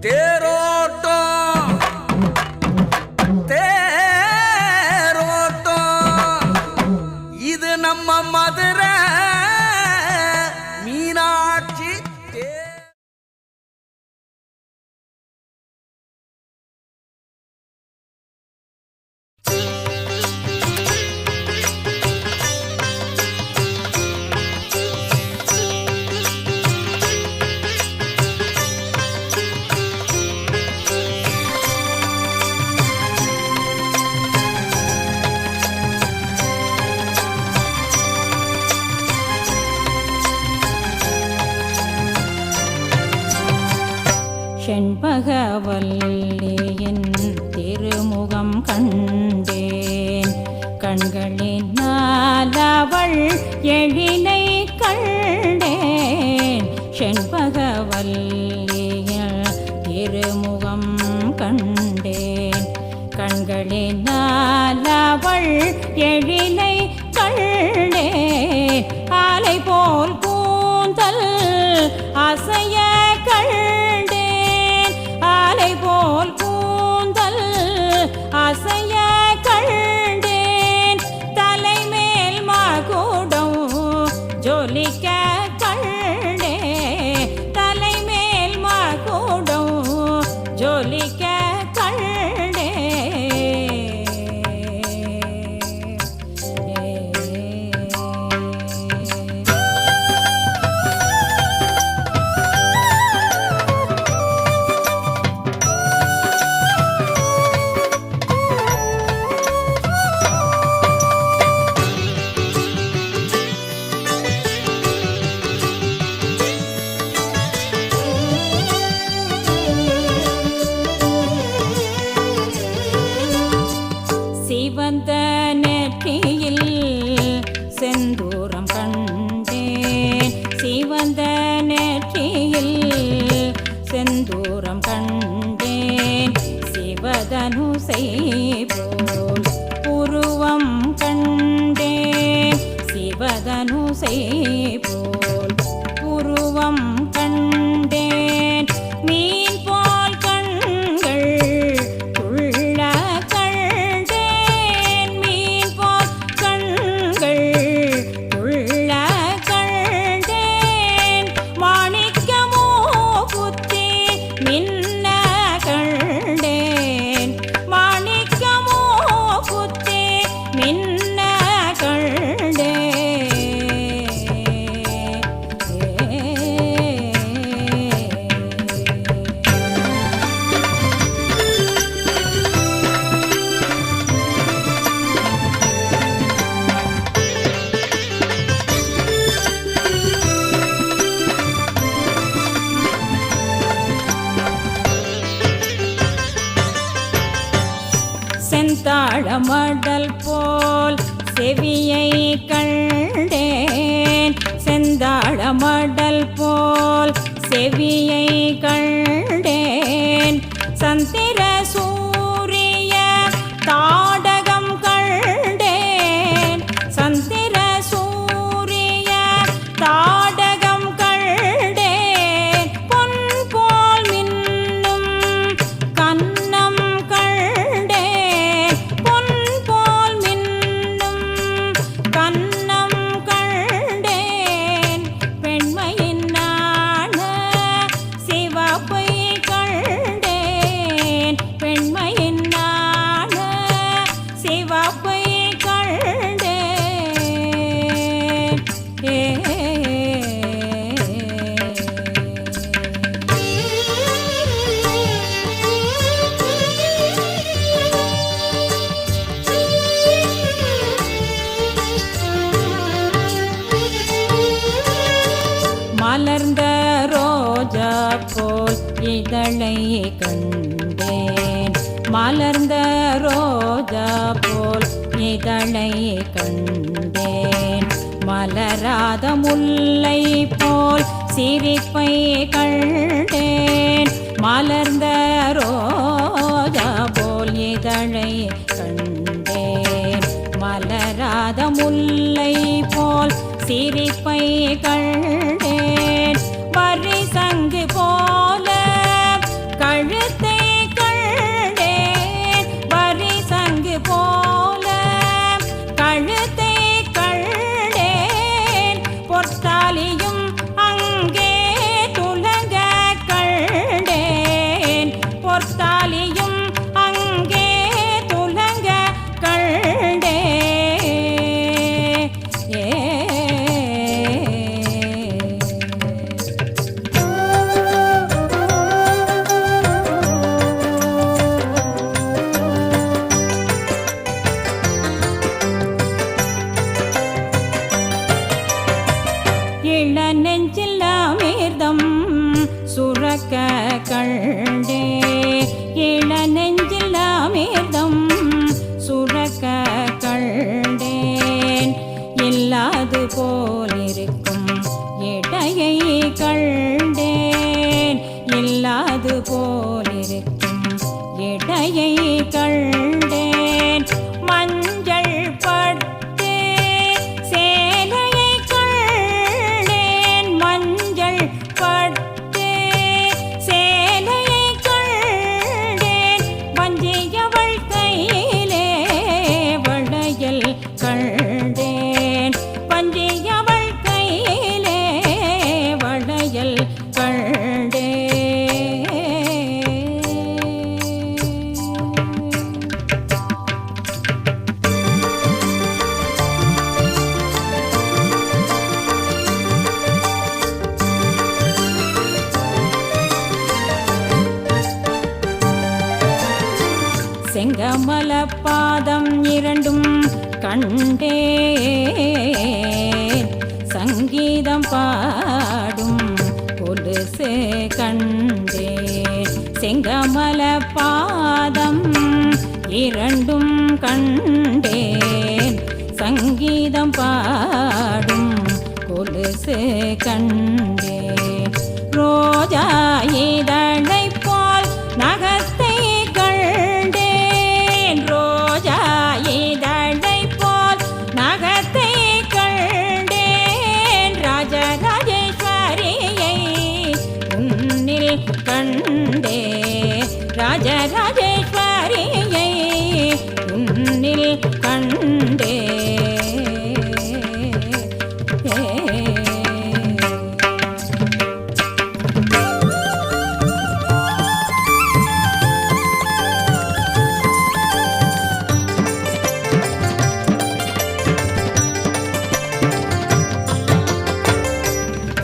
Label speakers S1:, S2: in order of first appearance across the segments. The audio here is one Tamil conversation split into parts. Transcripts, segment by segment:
S1: தேரோட்டம். தேரோட்டம். இது நம்ம மதுரை.
S2: செண்பகவல்லியின் இருமுகம் கண்டேன். கண்களினால் அவள் எழிலை கண்டேன் ஆலை போல் கூந்தல் அசை செந்தூரம் கண்டேன். சிவதனுசை போல் உருவம் கண்டேன். சிவதனுசை போல் உருவம் மலர்ந்த ரோஜா போல் இதழை கண்டேன். மலர்ந்த ரோஜா போல் இதழை கண்டேன். மலராத முல்லை போல் சிரிப்பை கண்டேன். மலர்ந்த ரோஜா போல் இதழை கண்டேன். மலராத முல்லை போல் சிரிப்பை கண்டேன்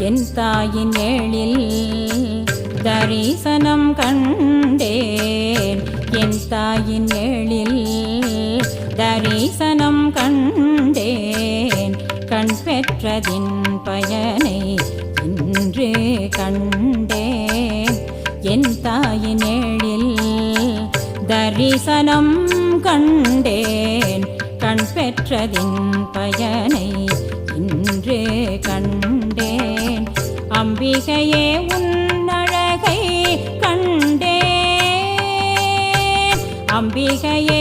S2: என் தாயின் எழில் தரிசனம் கண்டேன். என் தாயின் எழில் தரிசனம் கண்டேன். கண் பெற்றதின் பயனை இன்று கண்டேன். என் தாயின் எழில் தரிசனம் கண்டேன். கண் பெற்றதின் பயனை அம்பிகையே உன்னழகை கண்டே அம்பிகையே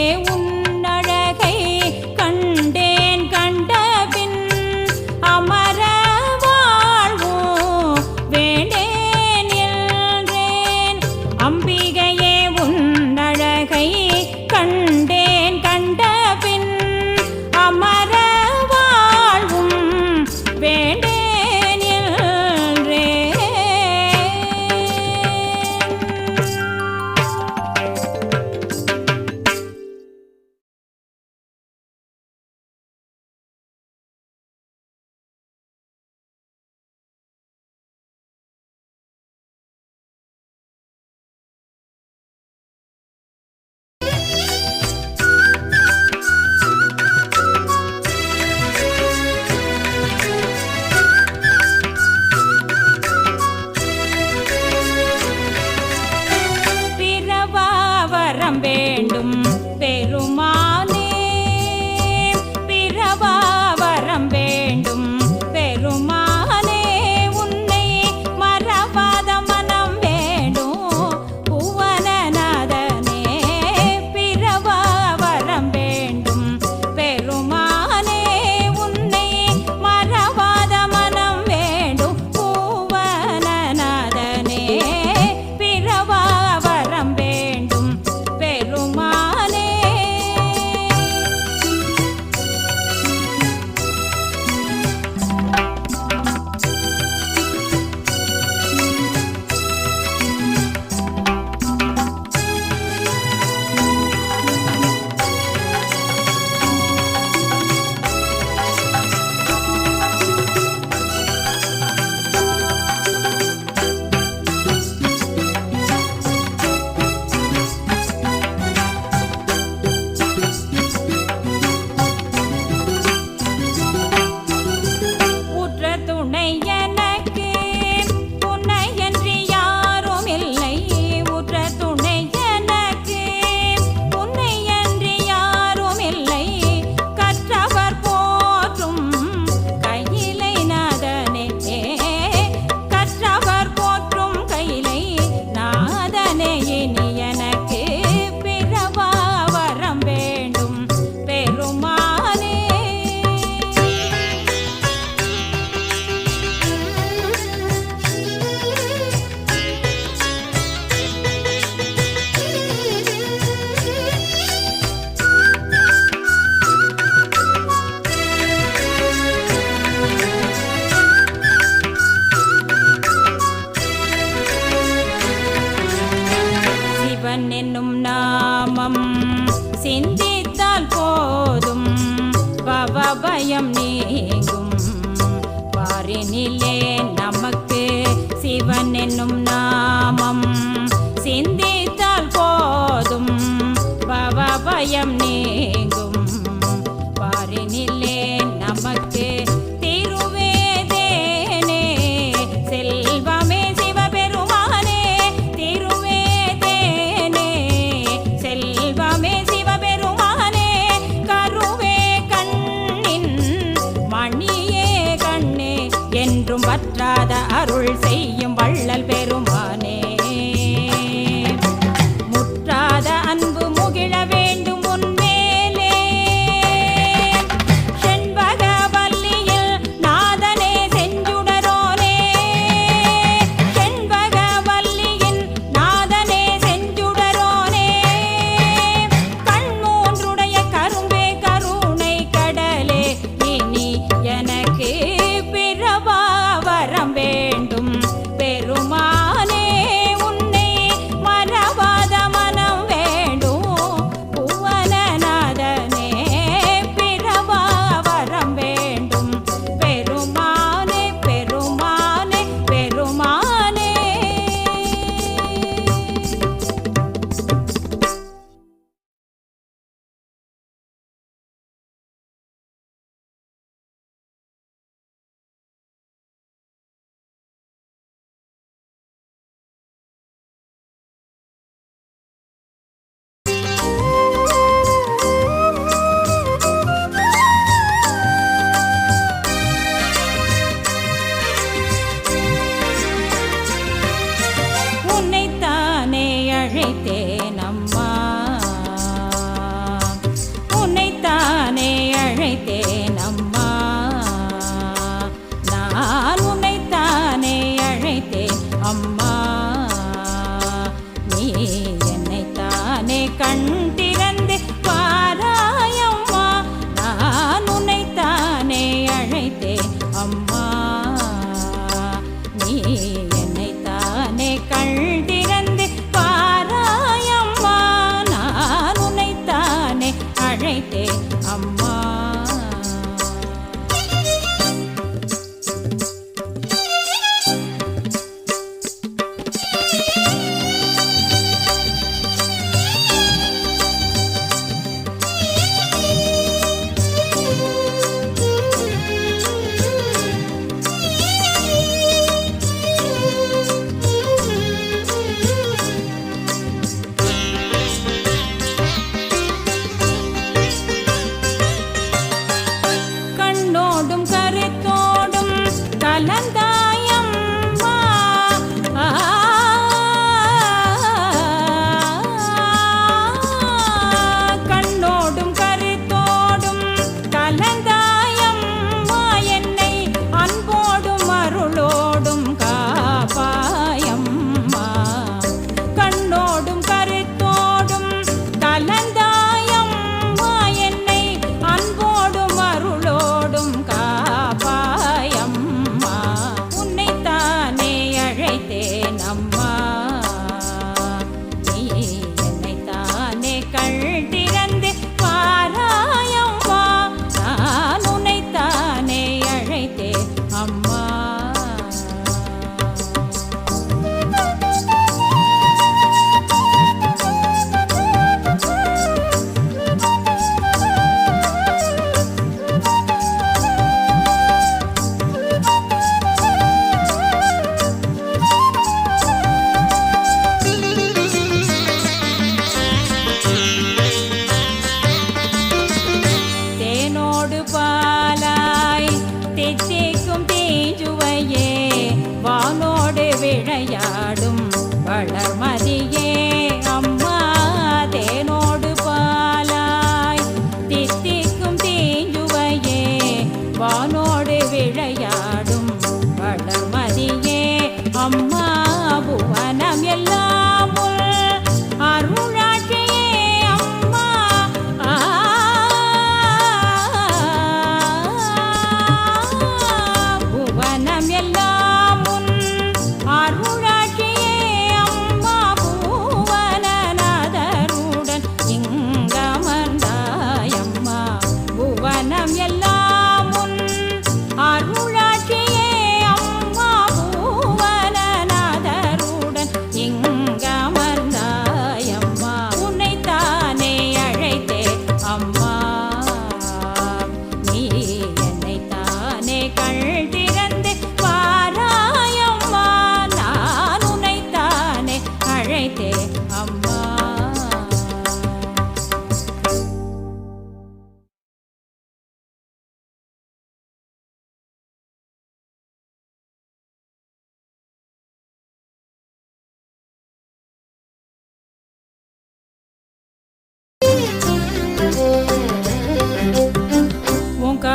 S2: என்றும் வற்றாத அருள் செய்யும் வள்ளல் பெரும்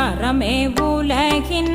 S2: அறமே உலகின்